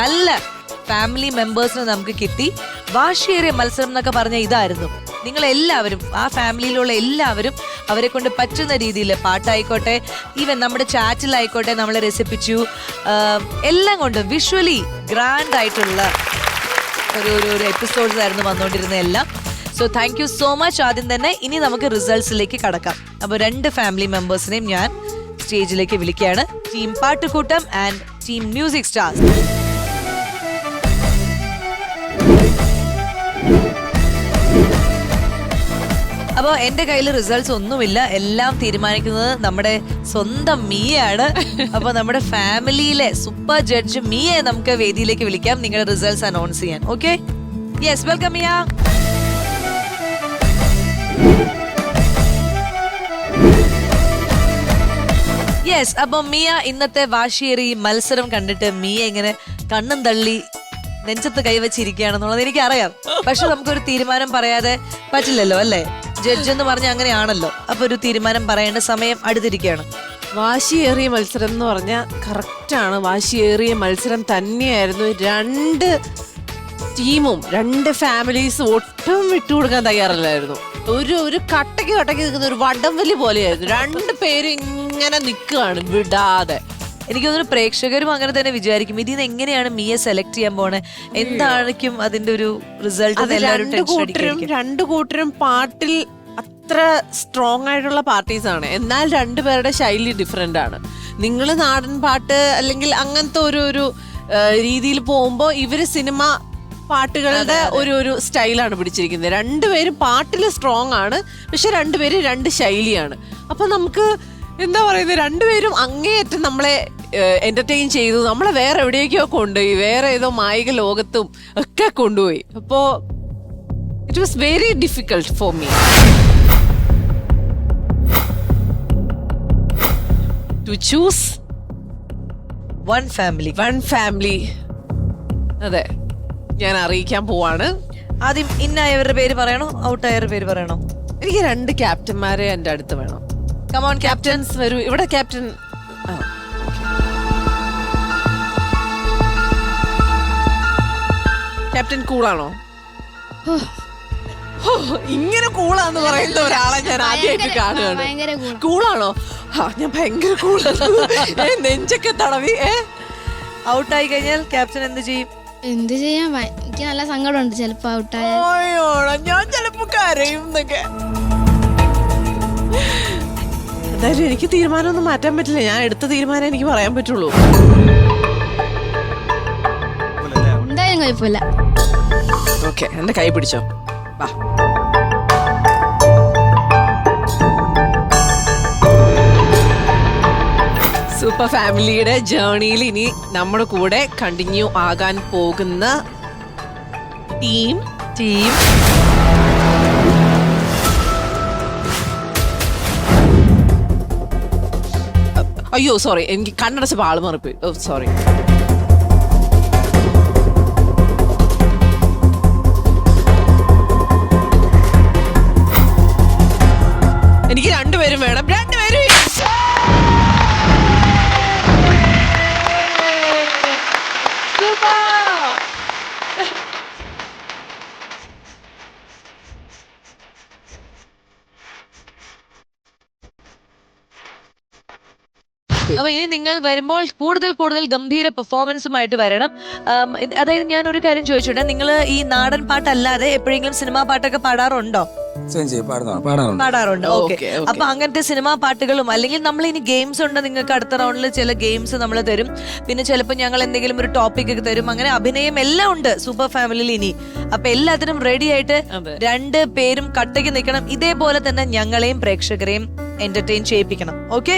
നല്ല ഫാമിലി മെമ്പേഴ്സിനെ നമുക്ക് കിട്ടി. വാശിയേറിയ മത്സരം എന്നൊക്കെ പറഞ്ഞ ഇതായിരുന്നു. നിങ്ങൾ എല്ലാവരും ആ ഫാമിലിയിലുള്ള എല്ലാവരും അവരെ കൊണ്ട് പറ്റുന്ന രീതിയിൽ പാട്ടായിക്കോട്ടെ ഈവൻ നമ്മുടെ ചാറ്റിലായിക്കോട്ടെ നമ്മളെ രസിപ്പിച്ചു. എല്ലാം കൊണ്ടും വിഷ്വലി ഗ്രാൻഡ് ആയിട്ടുള്ള ഒരു ഒരു ഒരു എപ്പിസോഡ്സ് ആയിരുന്നു വന്നുകൊണ്ടിരുന്ന എല്ലാം. So thank you so much ആദ്യം തന്നെ ഇനി നമുക്ക് റിസൾട്ട്സിലേക്ക് കടക്കാം. അപ്പോൾ രണ്ട് ഫാമിലി മെമ്പേഴ്സിനെയും ഞാൻ സ്റ്റേജിലേക്ക് വിളിക്കുകയാണ്. Team Pattukoottam and team music stars അപ്പോൾ എന്റെ കയ്യിൽ റിസൾട്ട്സ് ഒന്നുമില്ല. എല്ലാം തീരുമാനിക്കുന്നത് നമ്മുടെ സ്വന്തം മീയാണ്. അപ്പൊ നമ്മുടെ ഫാമിലിയിലെ സൂപ്പർ ജഡ്ജ് മീയെ നമുക്ക് വേദിയിലേക്ക് വിളിക്കാം. നിങ്ങളുടെ റിസൾട്ട്സ് അനൗൺസ് ചെയ്യാൻ. Okay yes welcome Mia. Yes അപ്പൊ മിയ ഇന്നത്തെ വാശിയേറി മത്സരം കണ്ടിട്ട് മിയ ഇങ്ങനെ കണ്ണും തള്ളി നെഞ്ചത്ത് കൈവച്ചിരിക്കുകയാണെന്നുള്ളത് എനിക്കറിയാം. പക്ഷെ നമുക്കൊരു തീരുമാനം പറയാതെ പറ്റില്ലല്ലോ അല്ലേ? ജഡ്ജ് എന്ന് പറഞ്ഞ അങ്ങനെയാണല്ലോ. അപ്പൊ ഒരു തീരുമാനം പറയേണ്ട സമയം അടുത്തിരിക്കുകയാണ്. വാശിയേറിയ മത്സരം എന്ന് പറഞ്ഞാൽ കറക്റ്റാണ് വാശിയേറിയ മത്സരം തന്നെയായിരുന്നു. രണ്ട് ടീമും രണ്ട് ഫാമിലീസും ഒട്ടും വിട്ടുകൊടുക്കാൻ തയ്യാറല്ലായിരുന്നു. ഒരു ഒരു കട്ടയ്ക്ക് കട്ടയ്ക്ക് നിൽക്കുന്ന ഒരു വടംവലി പോലെയായിരുന്നു. രണ്ട് പേര് ഇങ്ങനെ നിൽക്കുകയാണ് വിടാതെ. എനിക്ക് തോന്നുന്നു പ്രേക്ഷകരും അങ്ങനെ തന്നെ വിചാരിക്കും ഇതിൽ നിന്ന് എങ്ങനെയാണ് മിയെ സെലക്ട് ചെയ്യാൻ പോണേ? എന്തായിരിക്കും അതിന്റെ ഒരു റിസൾട്ട് എല്ലാവരും കൂട്ടരും രണ്ട് കൂട്ടരും പാട്ടിൽ അത്ര സ്ട്രോങ് ആയിട്ടുള്ള പാർട്ടീസ് ആണ്. എന്നാൽ രണ്ടുപേരുടെ ശൈലി ഡിഫറെന്റ് ആണ്. നിങ്ങൾ നാടൻ പാട്ട് അല്ലെങ്കിൽ അങ്ങനത്തെ ഒരു ഒരു രീതിയിൽ പോകുമ്പോൾ ഇവർ സിനിമ പാട്ടുകളുടെ ഒരു ഒരു സ്റ്റൈലാണ് പിടിച്ചിരിക്കുന്നത്. രണ്ടുപേരും പാട്ടിൽ സ്ട്രോങ് ആണ് പക്ഷെ രണ്ടുപേരും രണ്ട് ശൈലിയാണ്. അപ്പൊ നമുക്ക് എന്താ പറയുന്നത്? രണ്ടുപേരും അങ്ങേയറ്റം നമ്മളെ എന്റർടൈൻ ചെയ്തു. നമ്മളെ വേറെ എവിടേക്കോ കൊണ്ടുപോയി. വേറെ ഏതോ മായിക ലോകത്തും ഒക്കെ കൊണ്ടുപോയി. അപ്പോൾ it was very difficult for me to choose one family one family അതെ. ഞാൻ അറിയിക്കാൻ പോവാണ്. ആദ്യം ഇന്നായവരുടെ പേര് പറയണോ? ഔട്ടായവരുടെ പേര് പറയണോ? എനിക്ക് രണ്ട് ക്യാപ്റ്റന്മാരെ എന്റെ അടുത്ത് വേണം. കമോൺ ക്യാപ്റ്റൻസ് വരൂ. ഇവിടെ ക്യാപ്റ്റൻ ആ. ക്യാപ്റ്റൻ കൂളാണോ? ഇങ്ങനെ കൂളാന്ന് പറയുന്ന ഒരാളെ ഞാൻ ആദ്യമായിട്ട് കാണുകയാണ്. കൂളാണോ? ആ ഞാൻ ഭയങ്കര കൂളാണ് നെഞ്ചൊക്കെ തടവി ഏ? ഔട്ടായി കഴിഞ്ഞാൽ ക്യാപ്റ്റൻ എന്ത് ചെയ്യും? എന്ത് ചെയ്യാൻ? എനിക്ക് നല്ല സങ്കടമുണ്ട് ചിലപ്പോ ഔട്ടായ ഓയോടാ, ഞാൻ ചിലപ്പോ കരയും എന്നൊക്കെ. എന്തായാലും എനിക്ക് തീരുമാനമൊന്നും മാറ്റാൻ പറ്റില്ല. ഞാൻ എടുത്ത തീരുമാനം എനിക്ക് പറയാൻ പറ്റുള്ളൂ. എന്തായാലും കുഴപ്പമില്ല. ഓക്കെ എന്റെ കൈ പിടിച്ചോ. വാ. സൂപ്പർ ഫാമിലിയുടെ ജേർണിയിൽ ഇനി നമ്മുടെ കൂടെ കണ്ടിന്യൂ ആകാൻ പോകുന്ന ടീം ടീം. അയ്യോ സോറി എനിക്ക് കണ്ണടച്ചപ്പോൾ ആൾ മാറിപ്പോയി. സോറി എനിക്ക് രണ്ടുപേരും വേണം. രണ്ടുപേരും അപ്പൊ ഇനി നിങ്ങൾ വരുമ്പോൾ കൂടുതൽ കൂടുതൽ ഗംഭീര പെർഫോമൻസുമായിട്ട് വരണം. അതായത് ഞാൻ ഒരു കാര്യം ചോദിച്ചോട്ടെ നിങ്ങൾ ഈ നാടൻ പാട്ടല്ലാതെ എപ്പോഴെങ്കിലും സിനിമാ പാട്ടൊക്കെ പാടാറുണ്ടോ? പാടാറുണ്ട്. ഓക്കെ. അപ്പൊ അങ്ങനത്തെ സിനിമാ പാട്ടുകളും അല്ലെങ്കിൽ നമ്മൾ ഇനി ഗെയിംസ് ഉണ്ട് നിങ്ങൾക്ക് അടുത്ത റൗണ്ടിൽ ചില ഗെയിംസ് നമ്മൾ തരും. പിന്നെ ചിലപ്പോൾ ഞങ്ങൾ എന്തെങ്കിലും ഒരു ടോപ്പിക് ഒക്കെ തരും. അങ്ങനെ അഭിനയം എല്ലാം ഉണ്ട് സൂപ്പർ ഫാമിലിയിൽ ഇനി. അപ്പൊ എല്ലാത്തിനും റെഡി ആയിട്ട് രണ്ട് പേരും കട്ടയ്ക്ക് നിൽക്കണം. ഇതേപോലെ തന്നെ ഞങ്ങളെയും പ്രേക്ഷകരെയും എന്റർടൈൻ ചെയ്യിപ്പിക്കണം. ഓക്കെ